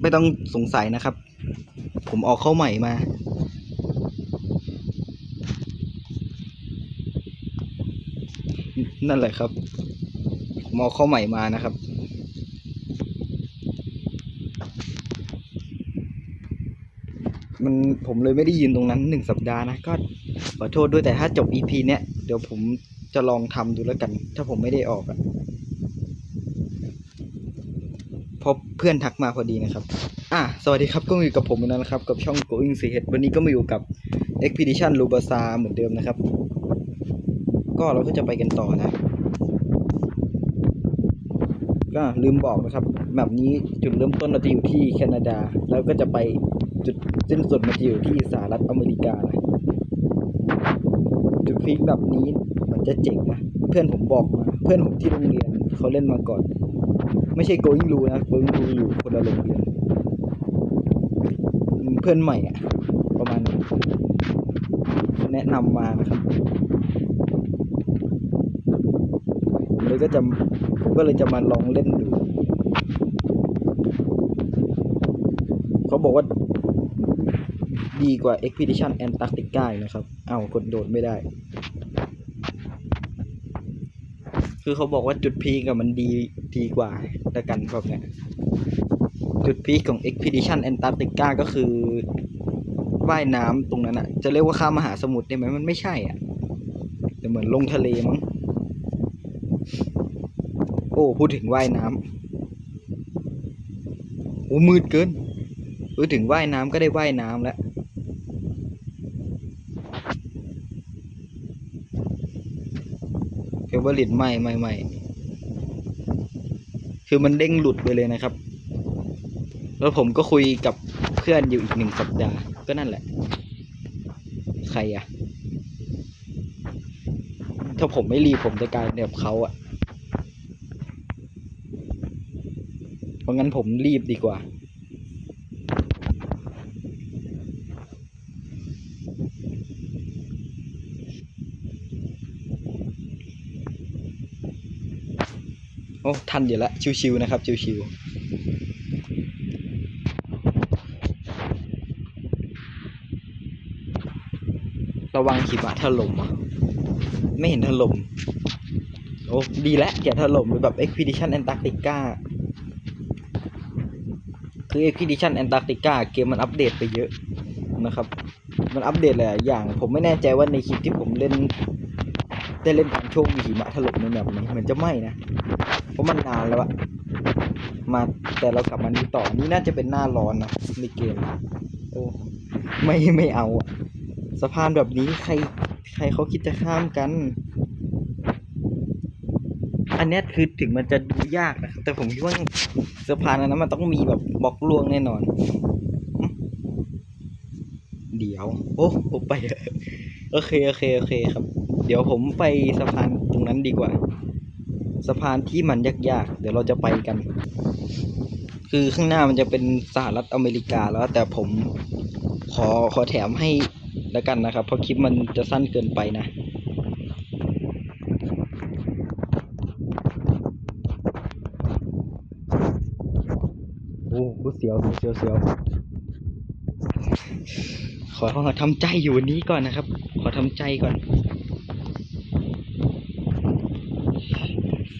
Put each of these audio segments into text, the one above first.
ไม่ต้องสงสัยนะครับ ผมออกเข้าใหม่มานั่นแหละครับผมเอาเข้าใหม่มานะครับ มันผมเลยไม่ได้ยืนตรงนั้นหนึ่งสัปดาห์นะ ก็ขอโทษด้วยแต่ถ้าจบ EP เนี้ย เดี๋ยวผมจะลองทำดูแล้วกัน ถ้าผมไม่ได้ออกอะ เพราะเพื่อนทักมาพอดีนะครับ อะสวัสดีครับก็อยู่กับผมอีกแล้วนะครับ กับช่อง Going c h วันนี้ก็มาอยู่กับ Expedition l u b a s a เหมือนเดิมนะครับ ก็เราก็จะไปกันต่อนะ ก็ลืมบอกนะครับแบบนี้จุดเริ่มต้นเราจะอยู่ที่แคนาดา แล้วก็จะไปจุดสิ้นสุดมันจะอยู่ที่สหรัฐอเมริกานะจุดพีคแบบนี้มันจะเจ๋งนะเพื่อนผมบอกมา เพื่อนผมที่โรงเรียนเขาเล่นมาก่อน ไม่ใช่ going รู้นะ going รู้อยู่คนละโรงเรียนเพื่อนใหม่อะประมาณนั้แนะนำมานะครับเลยก็จะผมก็เลยจะมาลองเล่นดู เขาบอกว่าดีกว่า Expedition Antarctica อีกนะครับ เอ้ากดโดดไม่ได้ คือเขาบอกว่าจุดพีกับมันดีดีกว่าแต่กันแบบเนี้ยจุดพีของ Expedition Antarctica ก็คือว่ายน้ำตรงนั้นอะจะเรียกว่าข้ามมหาสมุทรได้ไหมมันไม่ใช่อะแต่เหมือนลงทะเลมั้งโอ้พูดถึงว่ายน้ำโอ้มืดเกินพูดถึงว่ายน้ำก็ได้ว่ายน้ำแล้ว เฟเวลิตไม่ไม่ไม่คือมันเด้งหลุดไปเลยนะครับ แล้วผมก็คุยกับเพื่อนอยู่อีกหนึ่งสัปดาห์ก็นั่นแหละ ใครอะถ้าผมไม่รีบผมจะกลายเป็นแบบเขาอะเพราะงั้นผมรีบดีกว่า โอ้ทันอยู่แล้วชิวๆนะครับ ชิวๆระวังหิมะถล่มอะ ไม่เห็นถล่มโอ้ดีแล้วอย่าถล่มแบบ Expedition Antarctica คือ Expedition Antarctica เกมมันอัปเดตไปเยอะนะครับ มันอัปเดตหลายอย่าง ผมไม่แน่ใจว่าในคลิปที่ผมเล่น ได้เล่นตอนช่วงมีหิมะถล่มในแบบนี้มือนจะไม่นะ ราะมันนานแล้วอะมาแต่เรากลับมานี้ต่อนี่น่าจะเป็นหน้าร้อนนะในเกมโอ้ไม่ไม่เอาอะสะพานแบบนี้ใครใครเขาคิดจะข้ามกัน อันนี้คือถึงมันจะดูยากนะครับแต่ผมคิดว่าสะพานอันนั้นมันต้องมีแบบบล็อกลวงแน่นอน เดี๋ยว โอ้โอ้ไป โอเคโอเคโอเคครับ เดี๋ยวผมไปสะพานตรงนั้นดีกว่าะพานที่มันยากๆ เดี๋ยวเราจะไปกัน คือข้างหน้ามันจะเป็นสหรัฐอเมริกาแล้วแต่ผมขอขอแถมให้แล้วกันนะครับ เพราะคลิปมันจะสั้นเกินไปนะโอ้โหเสียวเสียวเสียวขอขอทำใจอยู่วันนี้ก่อนนะครับ ขอทำใจก่อน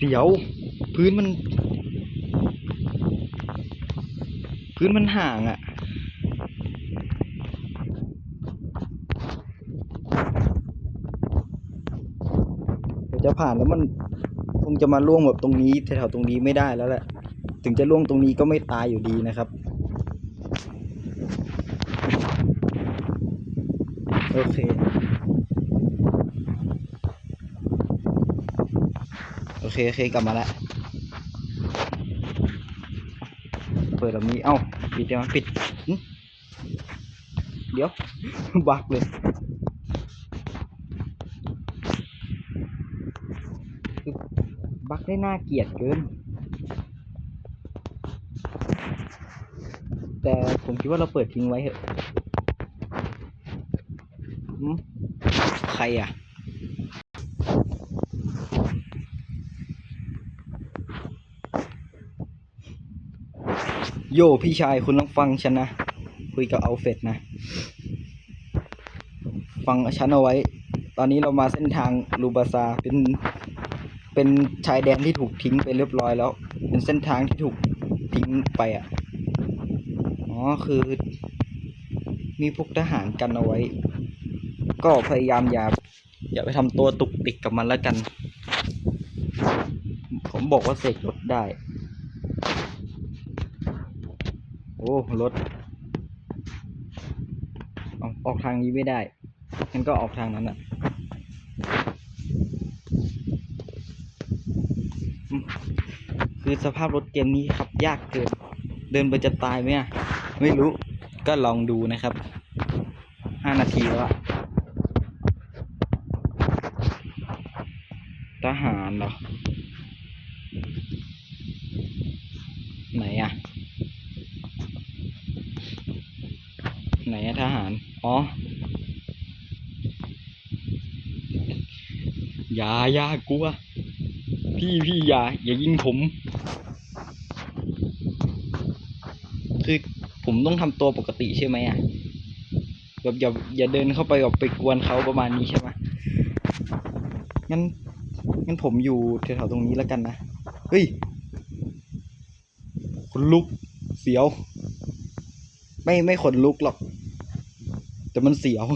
เสียว พื้นมัน พื้นมันห่างอะ่ะเดี๋ยวจะผ่านแล้วมันคงจะมาล่วงแบบตรงนี้แถวๆตรงนี้ไม่ได้แล้วแหละ ถึงจะล่วงตรงนี้ก็ไม่ตายอยู่ดีนะครับโอเค โอ เคโอเคกลับมาแล้วเปิดแบบนี้เอ้าปิดยังปิดเดี๋ยวบักเลยบักได้น่าเกลียดเกิน แต่ผมคิดว่าเราเปิดทิ้งไว้เถอะหืมใครอะ โยพี่ชายคุณต้องฟังฉันนะ คุยกับเอาเฟตนะ ฟังฉันเอาไว้ ตอนนี้เรามาเส้นทางลูบาซาเป็นเป็นชายแดนที่ถูกทิ้งไปเรียบร้อยแล้ว เป็นเส้นทางที่ถูกทิ้งไปอะอ๋อคือ มีพวกทหารกันเอาไว้ ก็พยายามอย่าอย่าไปทำตัวตุกติกกับมันแล้วกัน ผมบอกว่าเสกรถได้ โอ้ รถเอาออกทางนี้ไม่ได้งั้นก็ออกทางนั้นอะคือสภาพรถเกมนี้ขับยากเกิน เดินไปจะตายไหมอะไม่รู้ ก็ลองดูนะครับ ห้านาทีแล้วอะทหารเหรอ ไหนอะไหนอะ ทหาร อ๋อ อย่าอย่ากลัว พี่พี่อย่า อย่ายิงผม คือผมต้องทำตัวปกติใช่ไหมอะแบบอย่าอย่าเดินเข้าไปแบบไปกวนเขาประมาณนี้ใช่ไหมงั้นงั้นผมอยู่แถวๆตรงนี้แล้วกันนะ เฮ้ยขนลุกเสียว ไม่ไม่ขนลุกหรอก แต่มันเสียว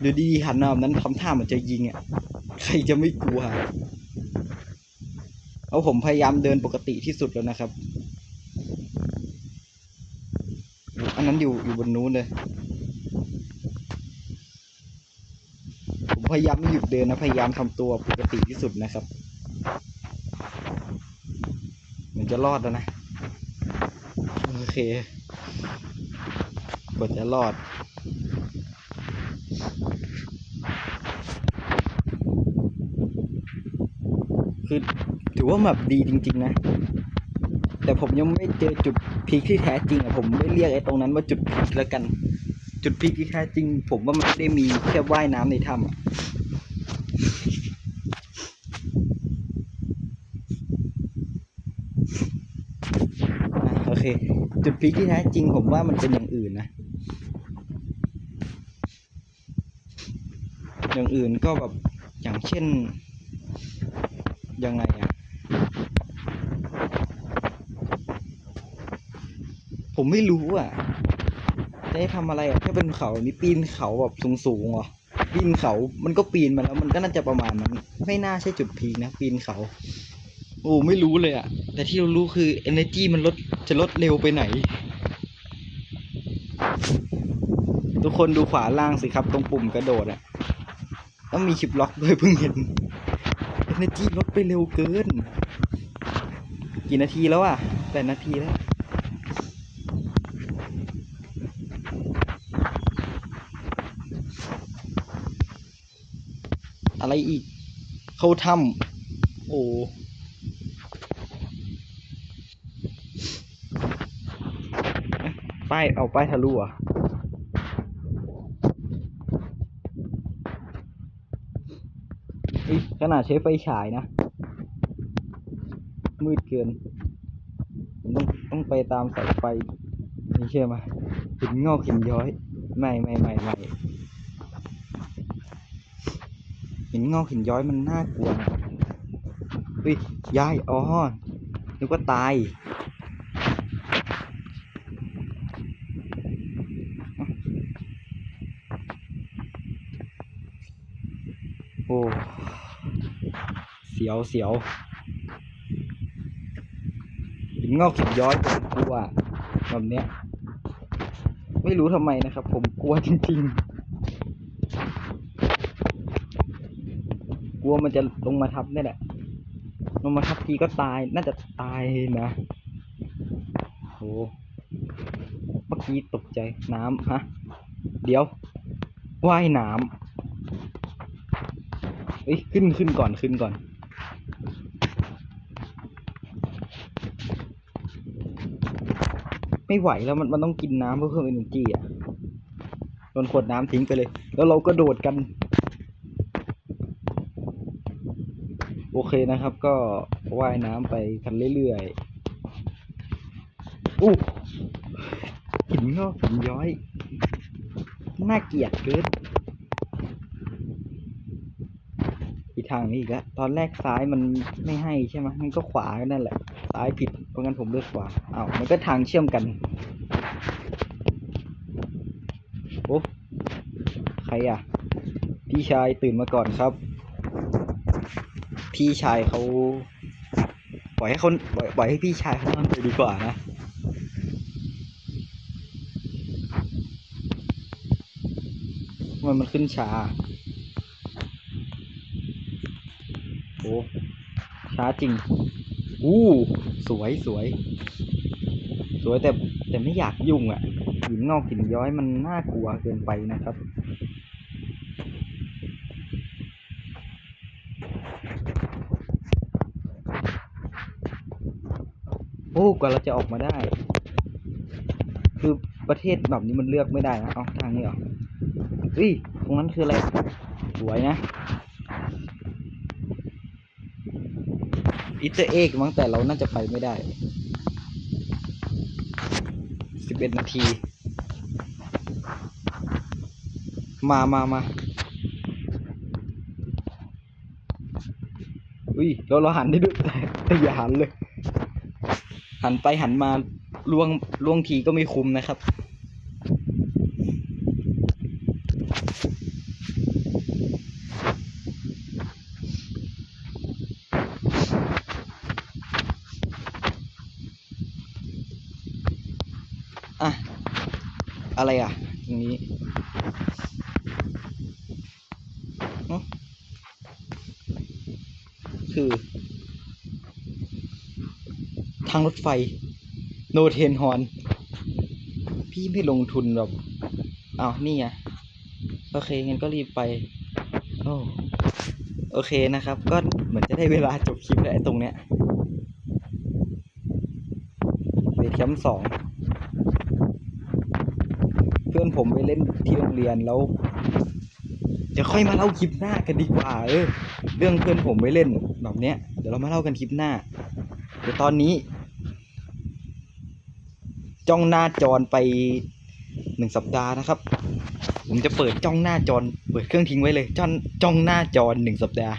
เดี๋ยวดีๆหันมาแบบนั้นทำท่าเหมือนจะยิงอะ ใครจะไม่กลัว เอาผมพยายามเดินปกติที่สุดแล้วนะครับ อันนั้นอยู่อยู่บนนู้นเลย ผมพยายามไม่หยุดเดินนะ พยายามทำตัวปกติที่สุดนะครับ เหมือนจะรอดแล้วนะ โอเค กว่าจะรอด คือถือว่าแบบดีจริง ๆ นะ แต่ผมยังไม่เจอจุดพีคที่แท้จริงอะผมไม่เรียกไอ้ตรงนั้นว่าจุดพีคแล้วกัน จุดพีคที่แท้จริง ผมว่ามันไม่ได้มีแค่ว่ายน้ำในถ้ำอะอะโอเค จุดพีคที่แท้จริงผมว่ามันเป็นอย่างอื่นนะ อย่างอื่นก็แบบอย่างเช่นยังไงอะผมไม่รู้อะจะให้ทำอะไรอะแค่เป็นเขานี่ปีนเขาแบบสูงๆเหรอปีนเขามันก็ปีนมาแล้วมันก็น่าจะประมาณนั้นไม่น่าใช่จุดพีนะปีนเขา โอ้ไม่รู้เลยอะแต่ที่เรารู้คือ energy มันลดจะลดเร็วไปไหน ทุกคนดูขวาล่างสิครับ ตรงปุ่มกระโดดอะ ต้องมีชิปล็อกด้วยเพิ่งเห็น energy ลดไปเร็วเกิน กี่นาทีแล้วอะแปดนาทีแล้วอะไรอีก เข้าถ้ำโอ้ป้ายเอาป้ายทะลุอะ เฮ้ย ขนาดใช้ไฟฉายนะ มืดเกินผมต้องต้องไปตามสายไฟนี่เชื่อไหมหินงอกหินย้อย ไม่ไม่ไม่ไม่หินงอกหินย้อยมันน่ากลัวนะเฮ้ยยายอ๋อนึกว่าตายโอ้ สียวเสียวหินงอกหินย้อยผมกลัวแบบเนี้ย ไม่รู้ทำไมนะครับ ผมกลัวจริง ๆ กลัวมันจะลงมาทับนี่แหละลงมาทับทีก็ตายน่าจะตายนะโอ้เมื่อกี้ตกใจน้ำฮะ เดี๋ยวว่ายน้ำเอ้ยขึ้นขึ้นก่อนขึ้นก่อน ไม่ไหวแล้วมันมันต้องกินน้ำเพื่อเพิ่ม energy อะโดนขวดน้ำทิ้งไปเลย แล้วเราก็โดดกัน โอเคนะครับ ก็ว่ายน้ำไปกันเรื่อยๆอู้หินงอกหินย้อย น่าเกลียดเกินอีกทางนี้อีกแล้ว ตอนแรกซ้ายมันไม่ให้ใช่ไหมมันก็ขวากันนั่นแหละ ซ้ายผิด ราะงั้นผมเลือกขวาอ้าวมันก็ทางเชื่อมกัน โอ้ใครอะ พี่ชายตื่นมาก่อนครับ พี่ชายเขาปล่อยให้เขาปล่อยปล่อยให้พี่ชายเขานอนไปดีกว่านะมันมันขึ้นช้าโอ้ช้าจริง อู้สวยสวย สวยแต่แต่ไม่อยากยุ่งอะ่ะหินงอกหินย้อยมันน่ากลัวเกินไปนะครับ โอ้กว่าเราจะออกมาได้ คือประเทศแบบนี้มันเลือกไม่ได้นะ เอาทางนี้เหรอเฮ้ยตรงนั้นคืออะไร สวยนะ อิตเตอร์เอกมั้งแต่เราน่าจะไปไม่ได้สิบเอ็ดนาที มามามาอุ้ยเราเราหันได้ด้วยแต่แต่อย่าหันเลย หันไปหันมาล่วงล่วงทีก็ไม่คุ้มนะครับ อะไรอะตรงนี้คือ ทางรถไฟ โนเทนฮอน พี่ไม่ลงทุนหรอกอ้าวนี่ไงโอเคงั้นก็รีบไป โอ้โอเคนะครับ ก็เหมือนจะได้เวลาจบคลิปแล้วตรงเนี้ยเบสแคมป์สองเพื่อน ผมไปเล่นที่โรงเรียนแล้วเดี๋ยวค่อยมาเล่าคลิปหน้ากันดีกว่า เออ เรื่องเพื่อนผมไปเล่นแบบเนี้ย เดี๋ยวเรามาเล่ากันคลิปหน้า เดี๋ยวตอนนี้ จ้องหน้าจรไปหนึ่งสัปดาห์นะครับ ผมจะเปิดจ้องหน้าจรเปิดเครื่องทิ้งไว้เลย จ้องจ้องหน้าจรหนึ่งสัปดาห์